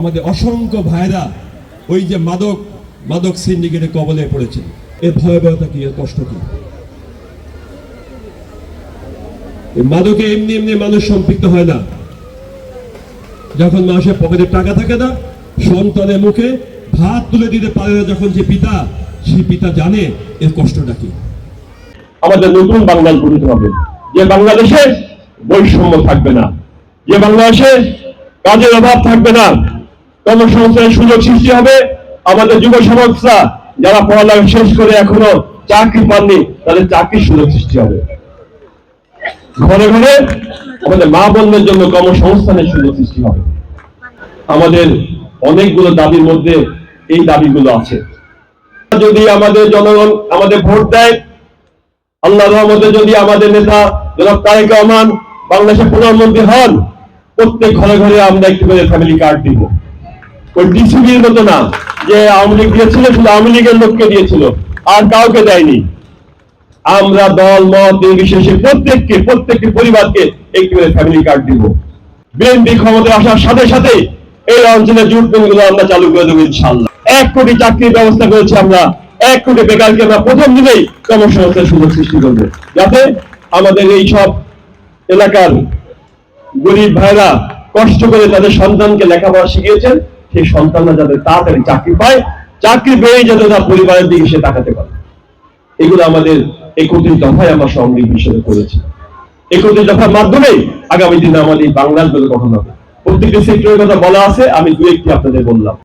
আমাদের অসংখ্য ভাইরা ওই যে মাদক মাদক সিন্ডিকেটে কবলে পড়েছে। এর ভয়াবহতা কি, এর কষ্ট কি? মাদকে এমনি এমনি মানুষ সম্পৃক্ত হয় না। যখন মানুষের পকেটে টাকা থাকে না, সন্তানের মুখে ভাত তুলে দিতে পারে না যখন যে পিতা, সেই পিতা জানে এর কষ্টটা কি। আমাদের নতুন বাংলাদেশ গঠিত হবে। যে বাংলাদেশে বৈষম্য থাকবে না, যে বাংলাদেশে কাজের অভাব থাকবে না কর্মসংস্থানের সুযোগ সৃষ্টি হবে। আমাদের যুব সমাজরা যারা পড়ালেখা শেষ করে এখনও চাকরি পাননি, তাদের চাকরির সুযোগ সৃষ্টি হবে। ঘরে ঘরে আমাদের মা বোনদের জন্য কর্মসংস্থানের সুযোগ সৃষ্টি হবে। আমাদের অনেকগুলো দাবির মধ্যে এই দাবিগুলো আছে। যদি আমাদের জনগণ আমাদের ভোট দেয়, আল্লাহ রহমতে যদি আমাদের নেতা জনাব তারেক রহমান বাংলাদেশের প্রধানমন্ত্রী হন, প্রত্যেক ঘরে ঘরে আমরা একটু করে ফ্যামিলি কার্ড দিব। ওই মতো না যে আওয়ামী লীগ দিয়েছিল শুধু আওয়ামী লীগের লোককে দিয়েছিল, আর কাউকে দেয়নি। আমরা দল, মত, নির্বিশেষে প্রত্যেককে, প্রত্যেকটি পরিবারকে একটি করে ফ্যামিলি কার্ড দিব। বিএনপি ক্ষমতায় আসার সাথে সাথে এই অঞ্চলে জুটগুলো আমরা চালু করে দেবো ইনশাল্লাহ এক কোটি চাকরির ব্যবস্থা করেছি আমরা, এক কোটি বেকারকে আমরা প্রথম দিনেই কর্মসংস্থার সুযোগ সৃষ্টি করব। যাতে আমাদের এই সব এলাকার গরিব ভাইরা কষ্ট করে তাদের সন্তানকে লেখাপড়া শিখিয়েছেন সেই সন্তানরা যাতে তাড়াতাড়ি চাকরি পায়, চাকরি পেয়ে যাতে তার পরিবারের দিকে সে তাকাতে পারে। এগুলো আমাদের একত্রিশ দফায় আমরা সঙ্গে হিসেবে করেছি। একত্রিশ দফার মাধ্যমেই আগামী দিনে আমাদের বাংলার বাংলার গঠন হবে। প্রত্যেকটি সেক্টরের কথা বলা আছে, আমি দু একটি আপনাদের বললাম।